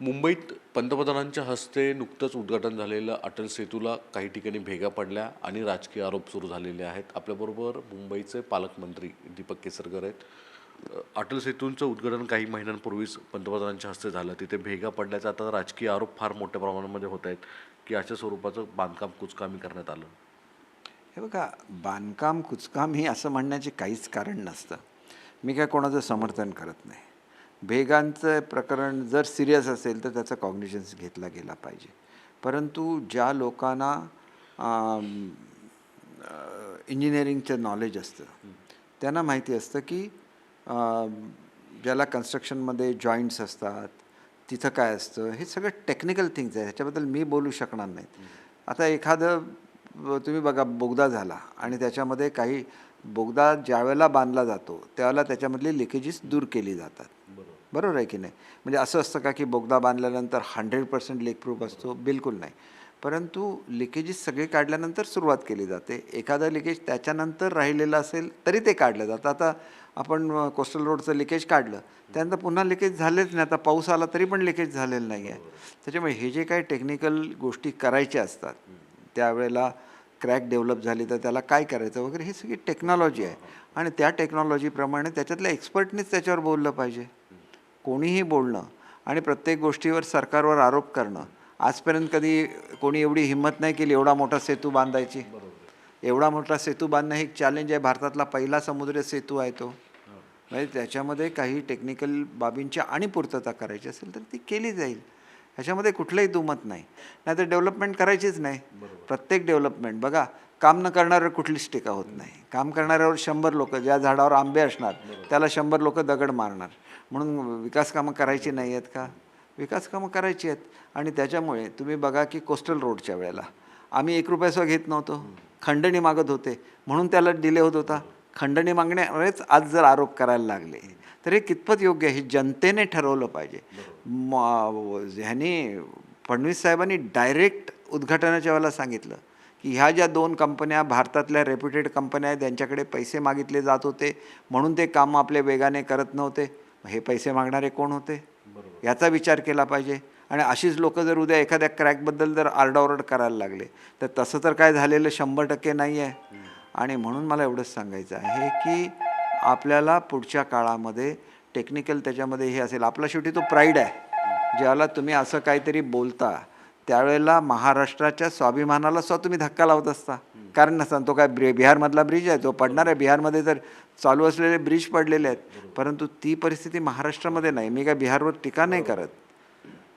मुंबईत पंतप्रधानांच्या हस्ते नुकतंच उद्घाटन झालेलं अटल सेतूला काही ठिकाणी भेगा पडल्या आणि राजकीय आरोप सुरू झालेले आहेत. आपल्याबरोबर मुंबईचे पालकमंत्री दीपक केसरकर आहेत. अटल सेतूंचं उद्घाटन काही महिन्यांपूर्वीच पंतप्रधानांच्या हस्ते झालं. तिथे भेगा पडल्याचा आता राजकीय आरोप फार मोठ्या प्रमाणामध्ये होत आहेत की अशा स्वरूपाचं बांधकाम कुचकामी करण्यात आलं. हे बघा बांधकाम कुचकाम असं म्हणण्याचे काहीच कारण नसतं. मी काय कोणाचं समर्थन करत नाही. भेगांचं प्रकरण जर सिरियस असेल तर त्याचा कॉग्निशन्स घेतला गेला पाहिजे. परंतु ज्या लोकांना इंजिनिअरिंगचं नॉलेज असतं त्यांना माहिती असतं की ज्याला कन्स्ट्रक्शनमध्ये जॉईंट्स असतात तिथं काय असतं हे सगळं टेक्निकल थिंग्स आहे ह्याच्याबद्दल मी बोलू शकणार नाही. आता एखादं तुम्ही बघा बोगदा झाला आणि त्याच्यामध्ये काही बोगदा ज्यावेळेला बांधला जातो त्यावेळेला त्याच्यामधली लिकेजेस दूर केली जातात. बरोबर. आहे की नाही? म्हणजे असं असतं का की बोगदा बांधल्यानंतर हंड्रेड पर्सेंट लेक प्रूफ असतो? बिलकुल नाही. परंतु लिकेजेस सगळे काढल्यानंतर सुरुवात केली जाते. एखादं लिकेज त्याच्यानंतर राहिलेलं असेल तरी ते काढलं जातं. आता आपण कोस्टल रोडचं लिकेज काढलं त्यानंतर पुन्हा लिकेज झालेच नाही. आता पाऊस आला तरी पण लिकेज झालेलं नाही आहे त्याच्यामुळे हे जे काही टेक्निकल गोष्टी करायच्या असतात त्यावेळेला क्रॅक डेव्हलप झाली तर त्याला काय करायचं वगैरे ही सगळी टेक्नॉलॉजी आहे. आणि त्या टेक्नॉलॉजीप्रमाणे त्याच्यातल्या एक्सपर्टनीच त्याच्यावर बोललं पाहिजे. कोणीही बोलणं आणि प्रत्येक गोष्टीवर सरकारवर आरोप करणं. आजपर्यंत कधी कोणी एवढी हिंमत नाही केली एवढा मोठा सेतू बांधायची. एवढा मोठा सेतू बांधणं हे एक चॅलेंज आहे. भारतातला पहिला समुद्र सेतू आहे तो. म्हणजे त्याच्यामध्ये काही टेक्निकल बाबींची आणि पूर्तता करायची असेल तर ती केली जाईल. ह्याच्यामध्ये कुठलंही दुमत नाही. नाहीतर डेव्हलपमेंट करायचीच नाही. प्रत्येक डेव्हलपमेंट बघा काम न करणाऱ्यावर कुठलीच टीका होत नाही. काम करणाऱ्यावर शंभर लोक ज्या झाडावर आंबे असणार त्याला शंभर लोक दगड मारणार. म्हणून विकास कामं करायची नाही आहेत का? विकास कामं करायची आहेत. आणि त्याच्यामुळे तुम्ही बघा की कोस्टल रोडच्या वेळेला आम्ही एक रुपयासुद्धा घेत नव्हतो. खंडणी मागत होते. म्हणून त्याला डिले होत होता. खंडणी मागण्यावरच आज जर आरोप करायला लागले तर हे कितपत योग्य आहे हे जनतेने ठरवलं पाहिजे. म- ह्यानी फडणवीस साहेबांनी डायरेक्ट उद्घाटनाच्या वेळेला सांगितलं की ह्या ज्या दोन कंपन्या भारतातल्या रेप्युटेड कंपन्या आहेत त्यांच्याकडे पैसे मागितले जात होते म्हणून ते काम आपले वेगाने करत नव्हते. हे पैसे मागणारे कोण होते? याचा विचार केला पाहिजे. आणि अशीच लोक जर उद्या एखाद्या क्रॅकबद्दल जर आरडाओरड करायला लागले तर तसं तर काय झालेलं शंभर टक्के नाही आहे आणि म्हणून मला एवढंच सांगायचं आहे की आपल्याला पुढच्या काळामध्ये टेक्निकल त्याच्यामध्ये हे असेल. आपला शेवटी तो प्राईड आहे. ज्याला तुम्ही असं काहीतरी बोलता त्यावेळेला महाराष्ट्राच्या स्वाभिमानाला सुद्धा तुम्ही धक्का लावत असता. कारण नसताना तो काय ब्रि बिहारमधला ब्रिज आहे. तो पडणार आहे. बिहारमध्ये तर चालू असलेले ब्रिज पडलेले आहेत. परंतु ती परिस्थिती महाराष्ट्रामध्ये नाही. मी काय बिहारवर टीका नाही करत.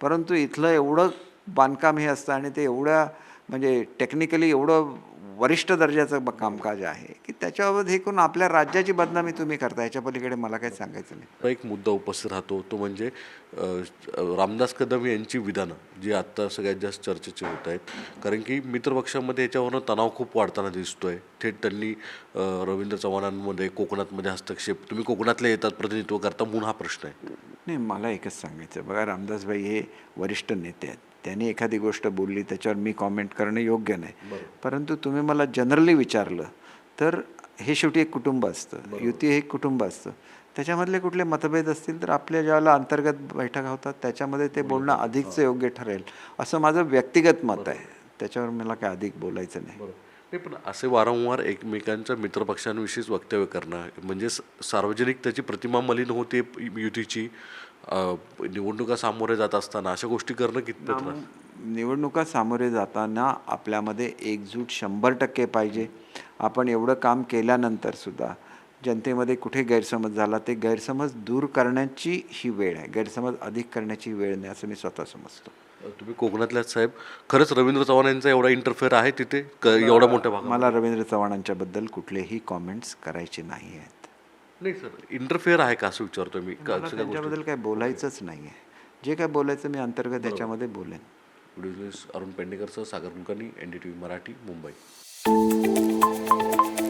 परंतु इथलं एवढं बांधकाम हे असतं आणि ते एवढं म्हणजे टेक्निकली एवढं वरिष्ठ दर्जाचं कामकाज आहे. त्याच्याबाबत हे करून आपल्या राज्याची बदनामी तुम्ही करता याच्या पलीकडे मला काही सांगायचं नाही. एक मुद्दा उपस्थित राहतो तो म्हणजे रामदास कदम यांची विधानं जी आत्ता सगळ्यात जास्त चर्चेचे होत आहेत. कारण की मित्रपक्षामध्ये याच्यावरनं तणाव खूप वाढताना दिसतोय. थेट त्यांनी रवींद्र चव्हाणांमध्ये कोकणातमध्ये हस्तक्षेप तुम्ही कोकणातले येतात प्रतिनिधित्व करता म्हणून हा प्रश्न आहे. नाही मला एकच सांगायचं बघा रामदासभाई हे वरिष्ठ नेते आहेत. त्यांनी एखादी गोष्ट बोलली त्याच्यावर मी कॉमेंट करणं योग्य नाही. परंतु तुम्ही मला जनरली विचारलं तर हे शेवटी एक कुटुंब असतं. युती हे एक कुटुंब असतं. त्याच्यामधले कुठले मतभेद असतील तर आपल्या ज्यावेळेला अंतर्गत बैठका होतात त्याच्यामध्ये ते बोलणं. अधिकच योग्य ठरेल. असं माझं व्यक्तिगत मत आहे. त्याच्यावर मला काय अधिक बोलायचं नाही. नाही पण असे वारंवार एकमेकांच्या मित्रपक्षांविषयीच वक्तव्य करणं म्हणजे सार्वजनिक त्याची प्रतिमा मलिन होते युतीची निवडणुका सामोरे जात असताना अशा गोष्टी करणं कितपत निवडणुका सामोरे जाताना आपल्यामध्ये एकजूट शंभर टक्के पाहिजे. आपण एवढं काम केल्यानंतर सुद्धा जनतेमध्ये कुठे गैरसमज झाला ते गैरसमज दूर करण्याची ही वेळ आहे. गैरसमज अधिक करण्याची वेळ नाही असं मी स्वतः समजतो. तुम्ही कोकणातल्याच साहेब खरंच रवींद्र चव्हाण यांचा एवढा इंटरफेअर आहे तिथे? एवढा मोठ्या भागात मला रवींद्र चव्हाणांच्या बद्दल कुठलेही कॉमेंट्स करायचे नाही आहेत. नाही सर इंटरफेअर आहे का असं विचारतो मी? त्यांच्याबद्दल काही बोलायचंच नाही आहे जे काय बोलायचं मी अंतर्गत याच्यामध्ये बोलेन. Video Arun पेंडेकरसह Sagar Kulkarni N D T V Marathi Mumbai. Música